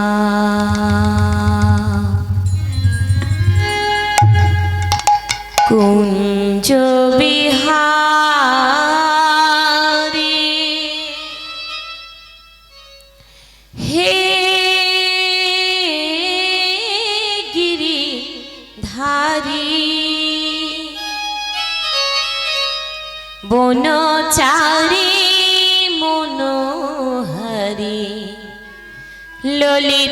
あ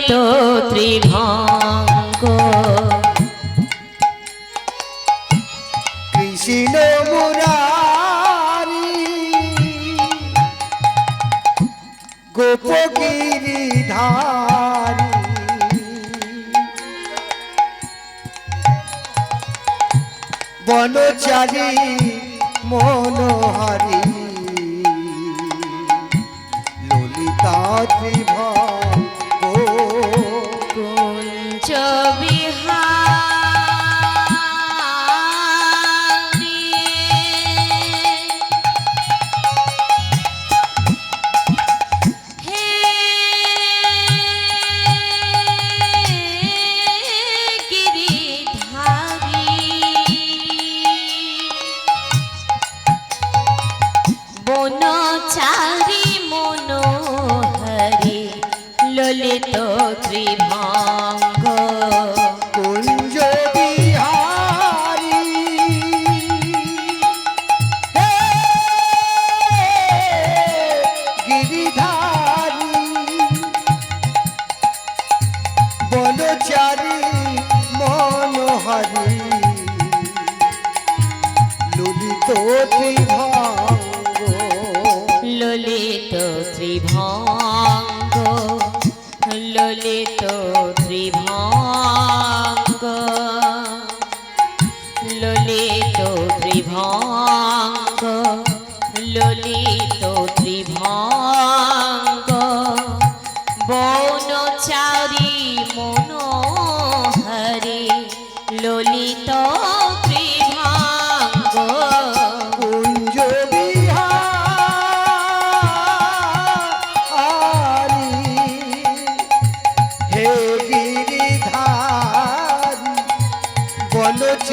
নিত ত্রিভঙ্গ। কৃষ্ণ মুরারি গোপগিরি ধারি। বনচারী মনোহারী ললিতা ত্রিভঙ্গ। vivo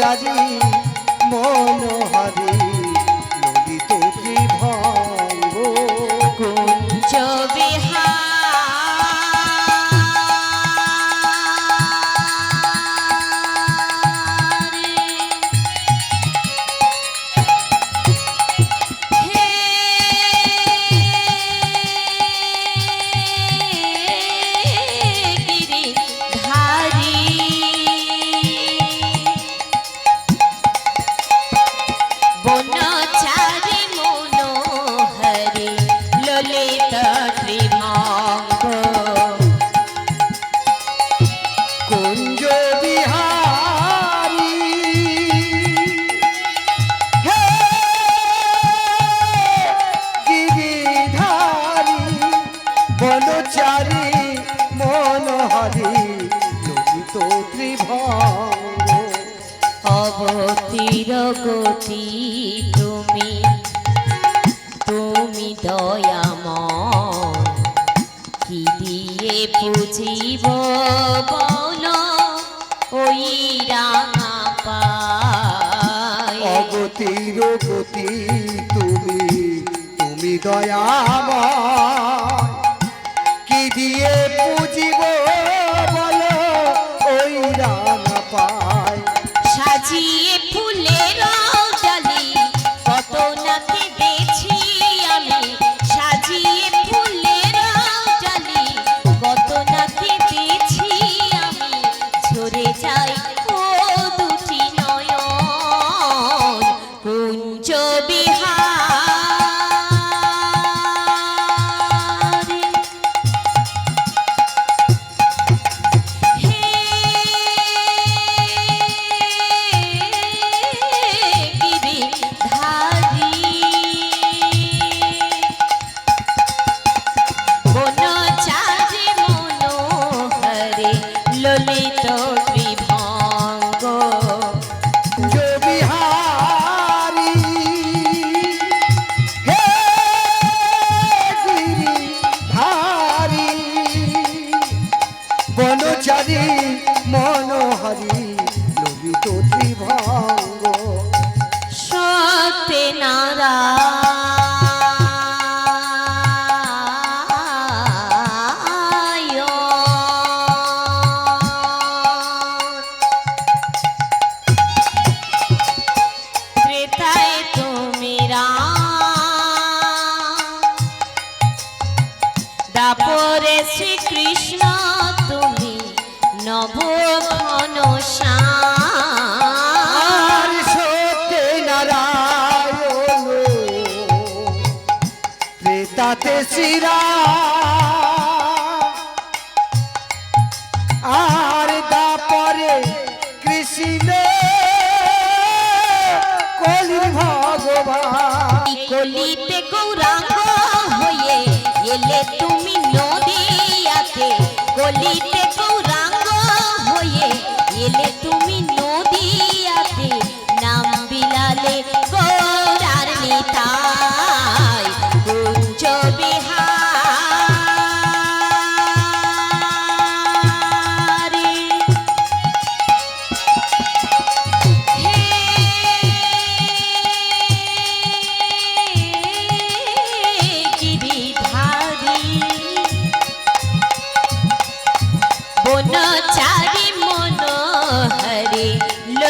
রাজি মনোহারি ভঙ্গ অবতীর গতি তুমি তুমি দয়াম কি দিয়ে বুঝিব বন ওই রাঙা অবতীর গতি তুমি তুমি দয়াম কি দিয়ে বুঝিব শিরা। আর তারপরে কৃষ্ণ কলি ভগবান। কলিতে গৌরাঙ্গ হয়ে এলে তুমি নদিয়াতে। কলিতে গৌরাঙ্গ হয়ে এলে তুমি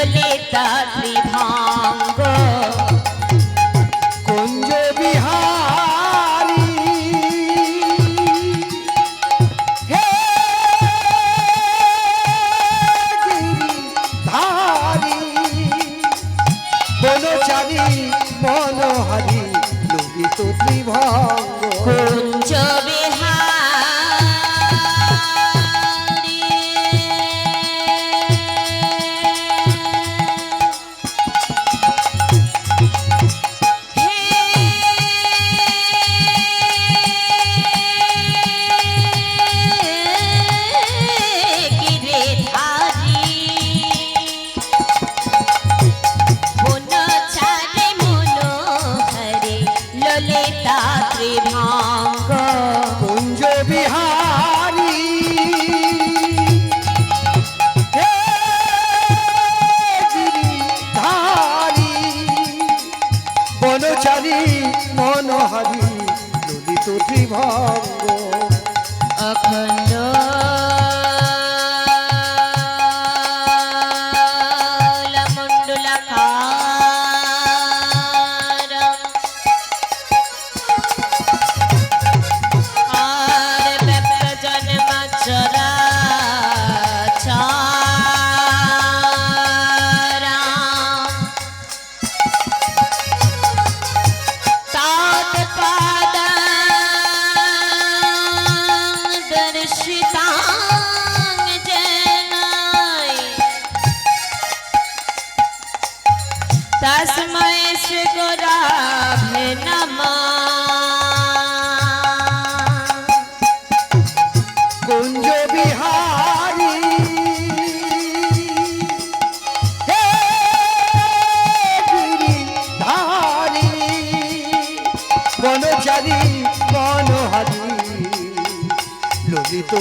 ಕಲಿತಾತ್ರಿ তখন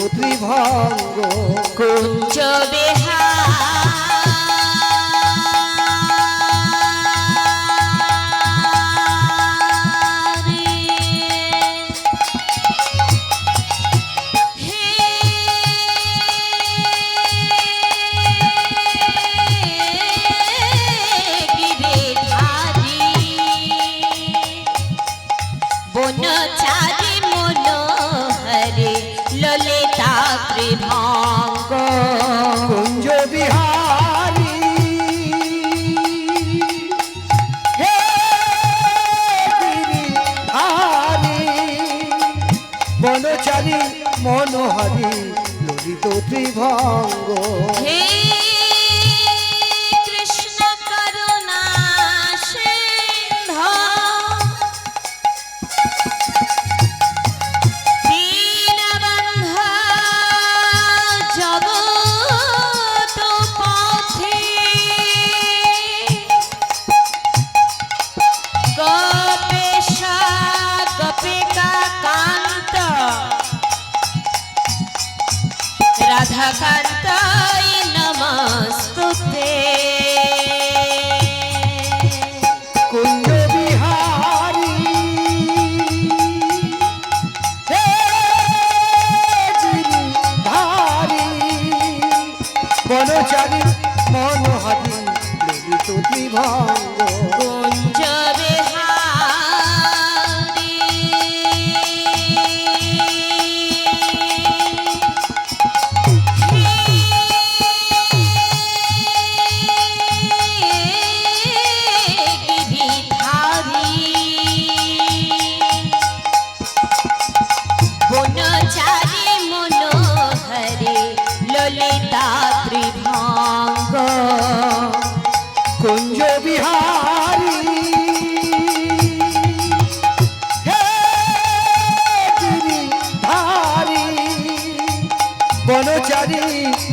ত্রিভঙ্গ কুঞ্চ বেহা 哦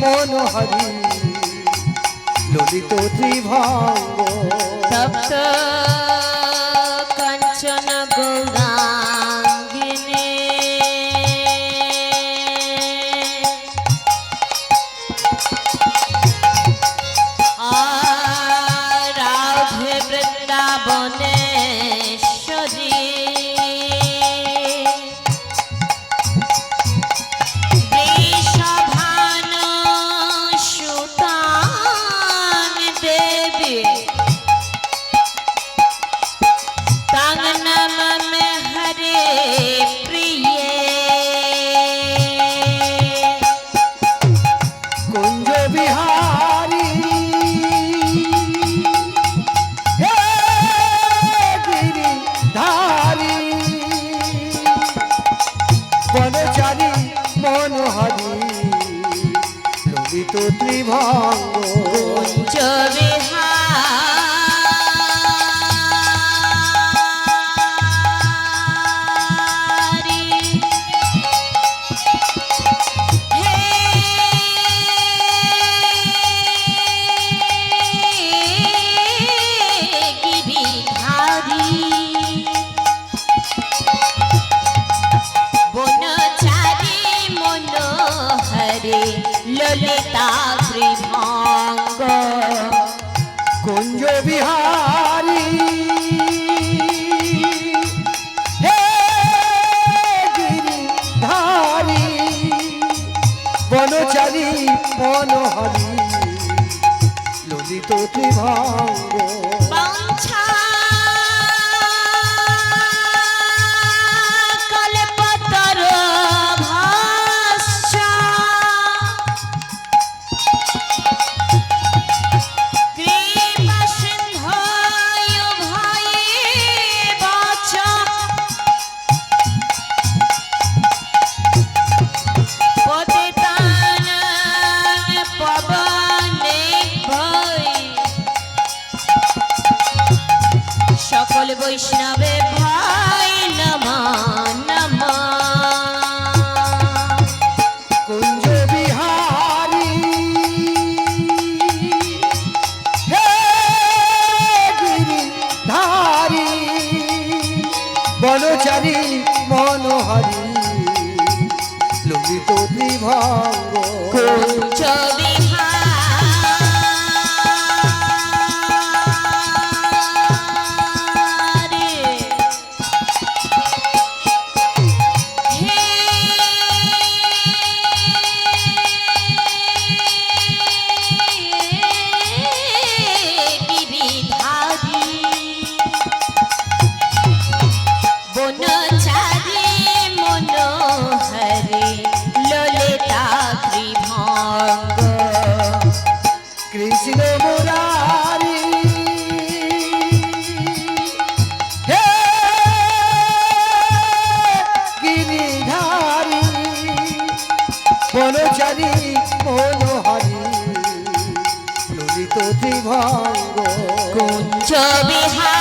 মনোহরি ললিত ত্রিভঙ্গ। সপ্ত বনচারী বনহরি ললিত ত্রিভঙ্গ বনচারী মনোহারী লোভিত বিভঙ্গ ছবি high.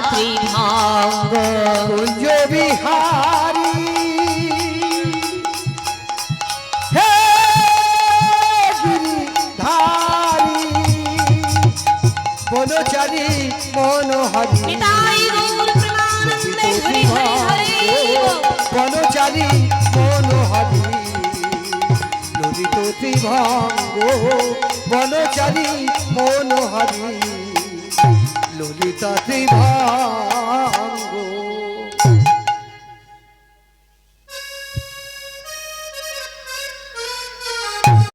ললিতা ত্রিভঙ্গ কুঞ্জ বিহারী হে গিরিধারী বনচারী মনোহরী নিতাই গৌর প্রেমানন্দে হরি হরি হরি বনচারী মনোহরী ললিত ত্রিভঙ্গ বনচারী মনোহরী ললিতা ত্রিভঙ্গ